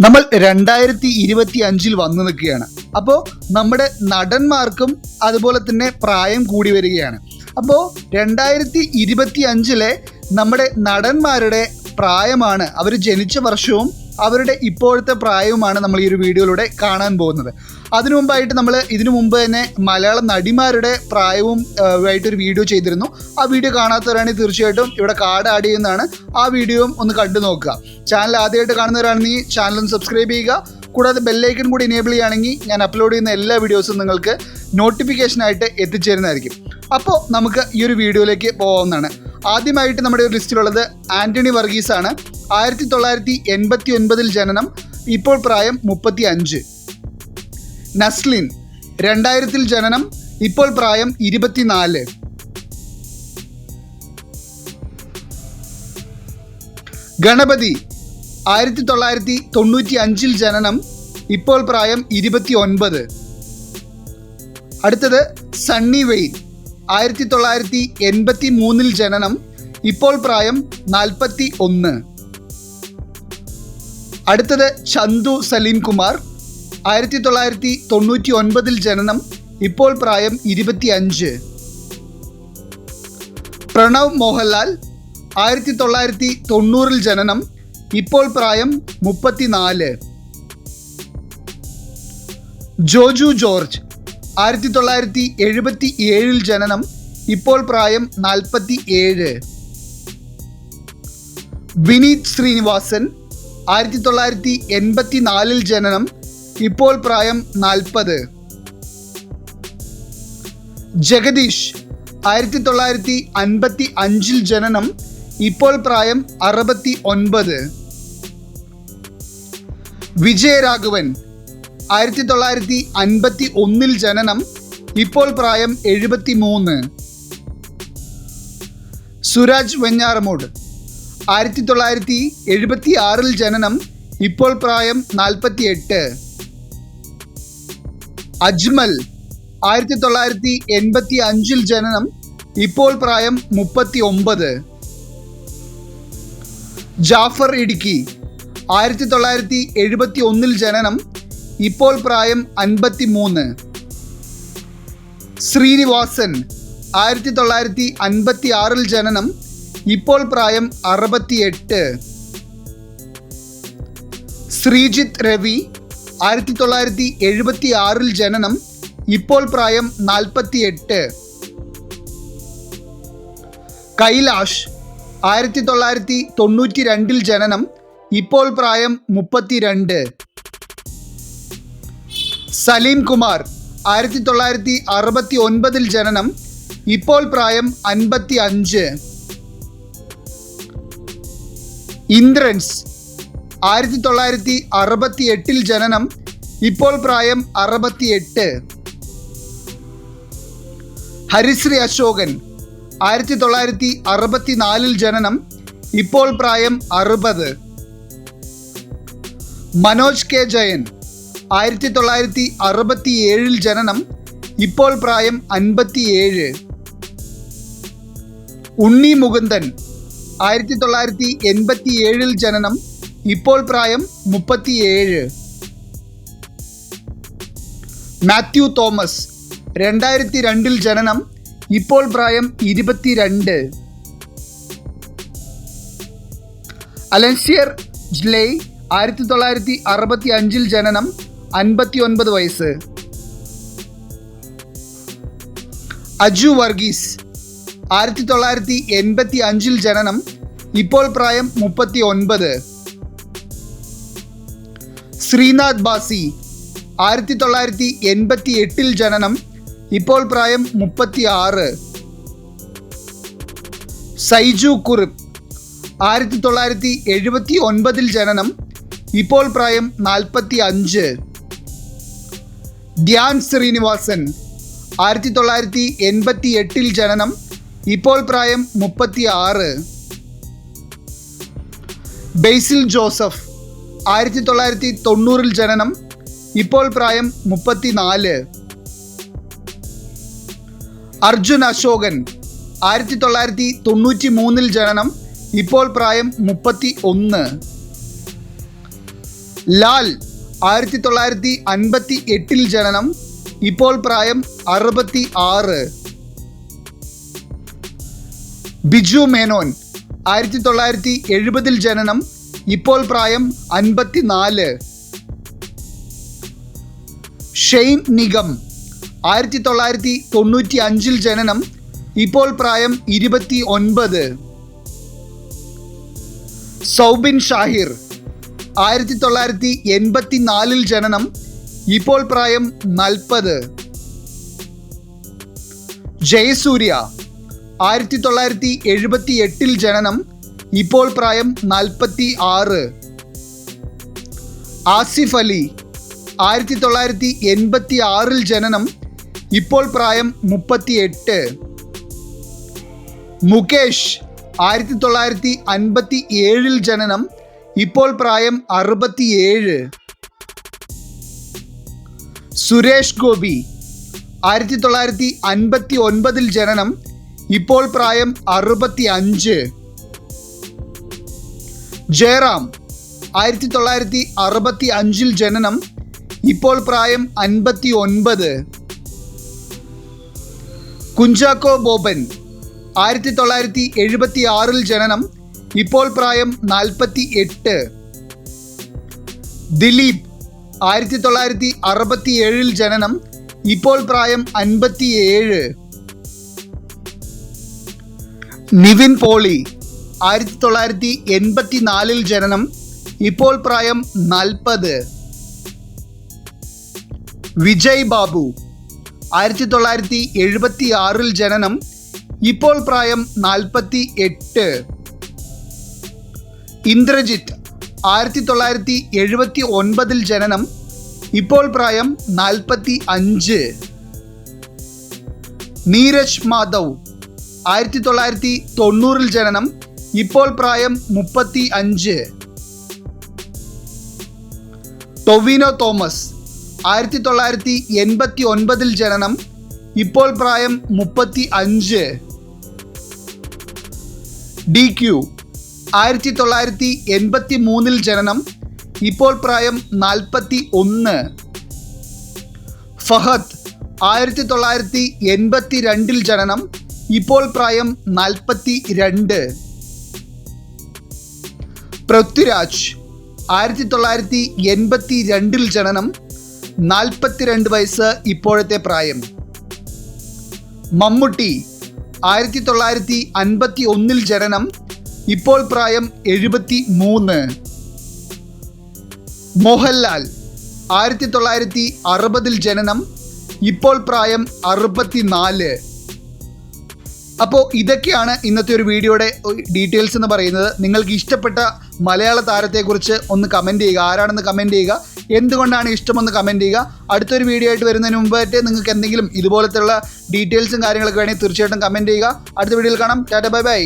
നമ്മൾ രണ്ടായിരത്തി ഇരുപത്തി അഞ്ചിൽ വന്നു നിൽക്കുകയാണ്. അപ്പോൾ നമ്മുടെ നടന്മാർക്കും അതുപോലെ തന്നെ പ്രായം കൂടി വരികയാണ്. അപ്പോൾ രണ്ടായിരത്തി ഇരുപത്തി അഞ്ചിലെ നമ്മുടെ നടന്മാരുടെ പ്രായമാണ്. അവർ ജനിച്ച വർഷവും അവരുടെ ഇപ്പോഴത്തെ പ്രായവുമാണ് നമ്മൾ ഈ ഒരു വീഡിയോയിലൂടെ കാണാൻ പോകുന്നത്. അതിനു മുമ്പായിട്ട് നമ്മൾ ഇതിനു മുമ്പ് തന്നെ മലയാള നടിമാരുടെ പ്രായവും ആയിട്ടൊരു വീഡിയോ ചെയ്തിരുന്നു. ആ വീഡിയോ കാണാത്തവരാണെങ്കിൽ തീർച്ചയായിട്ടും ഇവിടെ കാർഡ് ആഡ് ചെയ്യുന്നതാണ്. ആ വീഡിയോയും ഒന്ന് കണ്ടു നോക്കുക. ചാനൽ ആദ്യമായിട്ട് കാണുന്നവരാണെങ്കിൽ ചാനൽ ഒന്ന് സബ്സ്ക്രൈബ് ചെയ്യുക. കൂടാതെ ബെല്ലൈക്കൺ കൂടി എനേബിൾ ചെയ്യുകയാണെങ്കിൽ ഞാൻ അപ്ലോഡ് ചെയ്യുന്ന എല്ലാ വീഡിയോസും നിങ്ങൾക്ക് നോട്ടിഫിക്കേഷനായിട്ട് എത്തിച്ചേരുന്നതായിരിക്കും. അപ്പോൾ നമുക്ക് ഈ ഒരു വീഡിയോയിലേക്ക് പോകാവുന്നതാണ്. ആദ്യമായിട്ട് നമ്മുടെ ഒരു ലിസ്റ്റിലുള്ളത് ആന്റണി വർഗീസ് ആണ് ആയിരത്തി തൊള്ളായിരത്തി എൺപത്തി ഒൻപതിൽ ജനനം ഇപ്പോൾ പ്രായം മുപ്പത്തി അഞ്ച് നസ്ലിൻ രണ്ടായിരത്തിൽ ജനനം ഇപ്പോൾ പ്രായം ഇരുപത്തിനാല്. ഗണപതി ആയിരത്തി തൊള്ളായിരത്തി തൊണ്ണൂറ്റി അഞ്ചിൽ ജനനം ഇപ്പോൾ പ്രായം ഇരുപത്തി ഒൻപത് അടുത്തത് സണ്ണി വെയിൻ ആയിരത്തി തൊള്ളായിരത്തി എൺപത്തി മൂന്നിൽ ജനനം ഇപ്പോൾ പ്രായം നാൽപ്പത്തി ഒന്ന് അടുത്തത് ചന്തു സലീം കുമാർ. ആയിരത്തി തൊള്ളായിരത്തി തൊണ്ണൂറ്റി ഒൻപതിൽ ജനനം ഇപ്പോൾ പ്രായം ഇരുപത്തി അഞ്ച് പ്രണവ് മോഹൻലാൽ ആയിരത്തി തൊള്ളായിരത്തി തൊണ്ണൂറിൽ ജനനം ഇപ്പോൾ പ്രായം മുപ്പത്തിനാല്. ജോജു ജോർജ് ആയിരത്തി തൊള്ളായിരത്തി എഴുപത്തി ഏഴിൽ ജനനം ഇപ്പോൾ പ്രായം നാൽപ്പത്തി ഏഴ് വിനീത് ശ്രീനിവാസൻ ആയിരത്തി തൊള്ളായിരത്തി എൺപത്തി നാലിൽ ജനനം ഇപ്പോൾ പ്രായം നാൽപ്പത്. ജഗദീഷ് ആയിരത്തി തൊള്ളായിരത്തി അൻപത്തി അഞ്ചിൽ ജനനം ഇപ്പോൾ പ്രായം അറുപത്തി ഒൻപത് വിജയരാഘവൻ ആയിരത്തി തൊള്ളായിരത്തി അൻപത്തി ഒന്നിൽ ജനനം ഇപ്പോൾ പ്രായം എഴുപത്തി മൂന്ന് സുരാജ് വെഞ്ഞാറമൂട്. ആയിരത്തി തൊള്ളായിരത്തി എഴുപത്തി ആറിൽ ജനനം ഇപ്പോൾ പ്രായം നാൽപ്പത്തി എട്ട് അജ്മൽ. ആയിരത്തി തൊള്ളായിരത്തി എൺപത്തി അഞ്ചിൽ ജനനം ഇപ്പോൾ പ്രായം മുപ്പത്തി ഒമ്പത് ജാഫർ ഇടുക്കി. ആയിരത്തി തൊള്ളായിരത്തി എഴുപത്തി ഒന്നിൽ ജനനം ഇപ്പോൾ പ്രായം അൻപത്തി മൂന്ന് ശ്രീനിവാസൻ ആയിരത്തി തൊള്ളായിരത്തി അൻപത്തി ആറിൽ ജനനം ഇപ്പോൾ പ്രായം അറുപത്തിയെട്ട്. ശ്രീജിത്ത് രവി ആയിരത്തി തൊള്ളായിരത്തി എഴുപത്തി ആറിൽ ജനനം ഇപ്പോൾ പ്രായം നാൽപ്പത്തിയെട്ട്. കൈലാഷ് ആയിരത്തി തൊള്ളായിരത്തി തൊണ്ണൂറ്റി രണ്ടിൽ ജനനം ഇപ്പോൾ പ്രായം മുപ്പത്തിരണ്ട്. സലീം കുമാർ ആയിരത്തി തൊള്ളായിരത്തി അറുപത്തി ഒൻപതിൽ ജനനം ഇപ്പോൾ പ്രായം അൻപത്തി അഞ്ച് ഇന്ദ്രൻസ് ആയിരത്തി തൊള്ളായിരത്തി അറുപത്തി എട്ടിൽ ജനനം ഇപ്പോൾ പ്രായം അറുപത്തി എട്ട് ഹരിശ്രീ അശോകൻ ആയിരത്തി തൊള്ളായിരത്തി അറുപത്തി നാലിൽ ജനനം ഇപ്പോൾ പ്രായം അറുപത്. മനോജ് കെ. ജയൻ ആയിരത്തി തൊള്ളായിരത്തി അറുപത്തി ഏഴിൽ ജനനം ഇപ്പോൾ പ്രായം അൻപത്തിയേഴ്. ഉണ്ണി മുകുന്ദൻ ആയിരത്തി തൊള്ളായിരത്തി എൺപത്തി ഏഴിൽ ജനനം ഇപ്പോൾ പ്രായം മുപ്പത്തിയേഴ്. മാത്യു തോമസ് രണ്ടായിരത്തി രണ്ടിൽ ജനനം ഇപ്പോൾ പ്രായം ഇരുപത്തിരണ്ട്. അലൻസിയർ ജ്ലേ ആയിരത്തി തൊള്ളായിരത്തി അറുപത്തി അഞ്ചിൽ ജനനം അൻപത്തി ഒൻപത് വയസ്സ്. അജു വർഗീസ് ആയിരത്തി തൊള്ളായിരത്തി എൺപത്തി അഞ്ചിൽ ജനനം ഇപ്പോൾ പ്രായം മുപ്പത്തി ഒൻപത് ശ്രീനാഥ് ബാസി ആയിരത്തി തൊള്ളായിരത്തി എൺപത്തി എട്ടിൽ ജനനം ഇപ്പോൾ പ്രായം മുപ്പത്തി ആറ് സൈജു കുറിപ്പ് ആയിരത്തി തൊള്ളായിരത്തി എഴുപത്തി ഒൻപതിൽ ജനനം ഇപ്പോൾ പ്രായം നാൽപ്പത്തി അഞ്ച് ധ്യാൻ ശ്രീനിവാസൻ. ആയിരത്തി തൊള്ളായിരത്തി എൺപത്തി എട്ടിൽ ജനനം ഇപ്പോൾ പ്രായം മുപ്പത്തി ആറ് ബേസിൽ ജോസഫ് ആയിരത്തി തൊള്ളായിരത്തി തൊണ്ണൂറിൽ ജനനം ഇപ്പോൾ പ്രായം മുപ്പത്തിനാല്. അർജുൻ അശോകൻ ആയിരത്തി തൊള്ളായിരത്തി തൊണ്ണൂറ്റി മൂന്നിൽ ജനനം ഇപ്പോൾ പ്രായം മുപ്പത്തി ഒന്ന് ലാൽ ആയിരത്തി തൊള്ളായിരത്തി അൻപത്തി എട്ടിൽ ജനനം ഇപ്പോൾ പ്രായം അറുപത്തി ആറ് ബിജു മേനോൻ ആയിരത്തി തൊള്ളായിരത്തി എഴുപതിൽ ജനനം ഇപ്പോൾ പ്രായം അൻപത്തിനാല്. ഷെയ്ൻ നിഗം ആയിരത്തി തൊള്ളായിരത്തി തൊണ്ണൂറ്റി അഞ്ചിൽ ജനനം ഇപ്പോൾ പ്രായം ഇരുപത്തി ഒൻപത് സൗബിൻ ഷാഹിർ ആയിരത്തി തൊള്ളായിരത്തി എൺപത്തി നാലിൽ ജനനം ഇപ്പോൾ പ്രായം നാൽപ്പത്. ജയസൂര്യ ആയിരത്തി തൊള്ളായിരത്തി എഴുപത്തി എട്ടിൽ ജനനം ഇപ്പോൾ പ്രായം നാൽപ്പത്തി ആറ് ആസിഫ് അലി ആയിരത്തി തൊള്ളായിരത്തി എൺപത്തി ആറിൽ ജനനം ഇപ്പോൾ പ്രായം മുപ്പത്തി എട്ട് മുകേഷ് ആയിരത്തി തൊള്ളായിരത്തി അൻപത്തി ഏഴിൽ ജനനം ഇപ്പോൾ പ്രായം അറുപത്തിയേഴ്. സുരേഷ് ഗോപി ആയിരത്തി തൊള്ളായിരത്തി അൻപത്തി ഒൻപതിൽ ജനനം ഇപ്പോൾ പ്രായം അറുപത്തി അഞ്ച് ജയറാം ആയിരത്തി തൊള്ളായിരത്തി അറുപത്തി അഞ്ചിൽ ജനനം ഇപ്പോൾ പ്രായം അൻപത്തി ഒൻപത് കുഞ്ചാക്കോ ബോബൻ ആയിരത്തി തൊള്ളായിരത്തി എഴുപത്തി ആറിൽ ജനനം ഇപ്പോൾ പ്രായം നാൽപ്പത്തി എട്ട് ദിലീപ് ആയിരത്തി തൊള്ളായിരത്തി അറുപത്തി ഏഴിൽ ജനനം ഇപ്പോൾ പ്രായം അൻപത്തി ഏഴ് നിവിൻ പോളി ആയിരത്തി തൊള്ളായിരത്തി എൺപത്തി നാലിൽ ജനനം ഇപ്പോൾ പ്രായം നാൽപ്പത്. വിജയ് ബാബു ആയിരത്തി തൊള്ളായിരത്തി എഴുപത്തി ആറിൽ ജനനം ഇപ്പോൾ പ്രായം നാൽപ്പത്തി എട്ട് ഇന്ദ്രജിത്ത് ആയിരത്തി തൊള്ളായിരത്തി എഴുപത്തി ഒൻപതിൽ ജനനം ഇപ്പോൾ പ്രായം നാൽപ്പത്തി അഞ്ച് നീരജ് മാധവ് ആയിരത്തി തൊള്ളായിരത്തി തൊണ്ണൂറിൽ ജനനം ഇപ്പോൾ പ്രായം മുപ്പത്തി അഞ്ച് ടൊവിനോ തോമസ് ആയിരത്തി തൊള്ളായിരത്തി എൺപത്തി ഒൻപതിൽ ജനനം ഇപ്പോൾ പ്രായം മുപ്പത്തി അഞ്ച് ഡി ക്യു ആയിരത്തി തൊള്ളായിരത്തി എൺപത്തി മൂന്നിൽ ജനനം ഇപ്പോൾ പ്രായം നാൽപ്പത്തി ഒന്ന് ഫഹദ് ആയിരത്തി തൊള്ളായിരത്തി എൺപത്തി രണ്ടിൽ ജനനം ഇപ്പോൾ പ്രായം നാൽപ്പത്തി രണ്ട് പൃഥ്വിരാജ് ആയിരത്തി തൊള്ളായിരത്തി എൺപത്തി രണ്ടിൽ ജനനം നാൽപ്പത്തിരണ്ട് വയസ്സ് ഇപ്പോഴത്തെ പ്രായം. മമ്മൂട്ടി ആയിരത്തി തൊള്ളായിരത്തി അൻപത്തി ഒന്നിൽ ജനനം ഇപ്പോൾ പ്രായം എഴുപത്തി മൂന്ന് മോഹൻലാൽ ആയിരത്തി തൊള്ളായിരത്തി അറുപതിൽ ജനനം ഇപ്പോൾ പ്രായം അറുപത്തിനാല്. അപ്പോൾ ഇതൊക്കെയാണ് ഇന്നത്തെ ഒരു വീഡിയോയുടെ ഡീറ്റെയിൽസ് എന്ന് പറയുന്നത്. നിങ്ങൾക്ക് ഇഷ്ടപ്പെട്ട മലയാള താരത്തെക്കുറിച്ച് ഒന്ന് കമന്റ് ചെയ്യുക. ആരാണെന്ന് കമന്റ് ചെയ്യുക. എന്തുകൊണ്ടാണ് ഇഷ്ടമെന്ന് കമന്റ് ചെയ്യുക. അടുത്തൊരു വീഡിയോ ആയിട്ട് വരുന്നതിന് മുമ്പായിട്ട് നിങ്ങൾക്ക് എന്തെങ്കിലും ഇതുപോലത്തെയുള്ള ഡീറ്റെയിൽസും കാര്യങ്ങളൊക്കെ വേണമെങ്കിൽ തീർച്ചയായിട്ടും കമന്റ് ചെയ്യുക. അടുത്ത വീഡിയോയിൽ കാണാം. Tata bye bye.